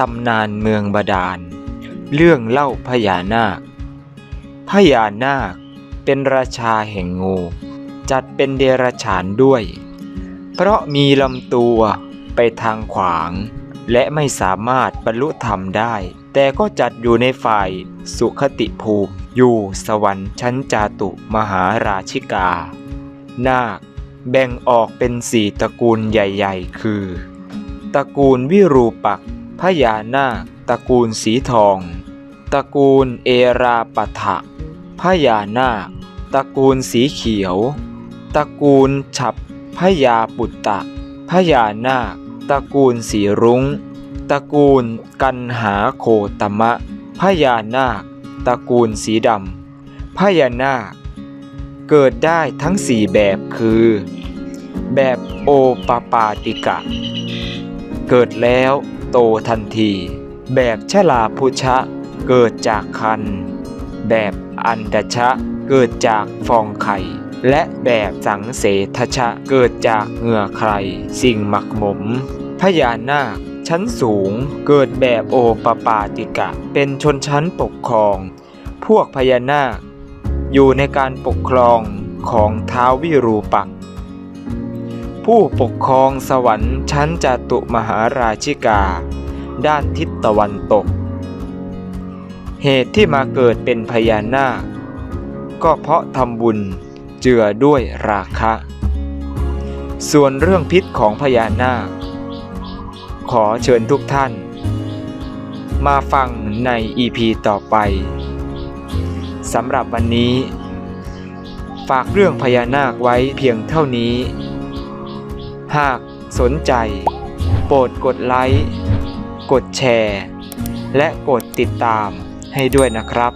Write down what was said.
ตำนานเมืองบาดาล เรื่องเล่าพญานาค พญานาคเป็นราชาแห่งงู จัดเป็นเดรัจฉานด้วย เพราะมีลำตัวไปทางขวาง และไม่สามารถบรรลุธรรมได้ แต่ก็จัดอยู่ในฝ่ายสุขติภูมิ อยู่สวรรค์ชั้นจาตุมหาราชิกา นาคแบ่งออกเป็นสี่ตระกูลใหญ่ ๆ คือ ตระกูลวิรูปักษ์ พญานาคตระกูลสีทอง ตระกูลเอราปะทะพญานาคตระกูลสีเขียว ตระกูลฉับพญาปุตตะพญานาคตระกูลสีรุง้ง ตระกูลกันหาโคตมะพญานาคตระกูลสีดำพญานาค เกิดได้ทั้งสี่แบบคือ แบบโอปปาติกะ เกิดแล้วโตทันที แบบชลาพุชะ เกิดจากคัน แบบอันดชะ เกิดจากฟองไข่ และแบบสังเสทชะ เกิดจากเหงื่อใคร สิ่งหมักหมม พญานาค ชั้นสูง เกิดแบบโอปปาติกะ เป็นชนชั้นปกครอง พวกพญานาค อยู่ในการปกครองของท้าววิรูปัก ผู้ปกครองสวรรค์ชั้นจตุมหาราชิกา ด้านทิศตะวันตก เหตุที่มาเกิดเป็นพญานาค ก็เพราะทำบุญเจือด้วยราคะ ส่วนเรื่องพิษของพญานาค ขอเชิญทุกท่าน มาฟังในอีพีต่อไปสำหรับวันนี้ ฝากเรื่องพญานาคไว้เพียงเท่านี้ หากสนใจ โปรดกดไลค์ กดแชร์ และกดติดตามให้ด้วยนะครับ